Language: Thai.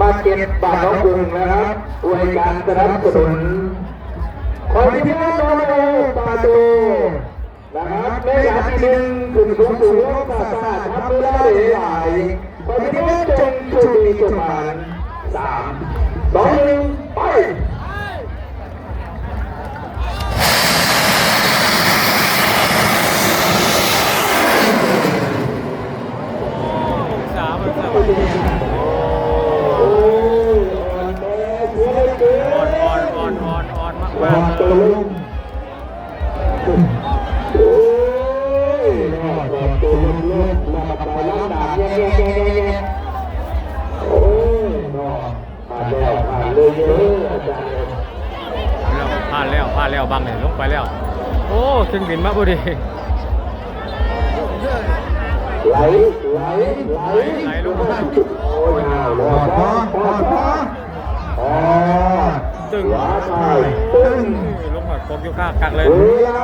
มาเก็บบาทน้องกรุงนะครับอวยการสนับสนุนขอที่พี่น้องโนโนปาดูนะครับแม่ยาที่หนึ่งกลุ่มสูงสูงโลกศาสตร์ทับเวลาเหลไหลขอที่พี่น้องจงจุดมีจุดหมายสามสองหนึ่งไป สามมันสาม โอ้ยอ่อนแอเสียเหลยเกิน อ่อนอ่อนอ่อนอ่อนอ่อนมาก วามากตัวลุงโอ้ยรอดรอดตัวลุงลุงมาปล่อยล้างดาบแย่แย่แย่แย่แย่โอ้ยรอดผ่านแล้วผ่านเลยเยอะอาจารย์ผ่านแล้วผ่านแล้วบังเนี่ยลงไปแล้ว โอ้ขึ้นบินมาพอดีไหลไหลไหลไหลลงมาโอ้ยหนาวรอดรอดรอดรอดอ๋อ ตึงขวาไปตึงลงมาโคกอยู่ข้างกักเลย เวลา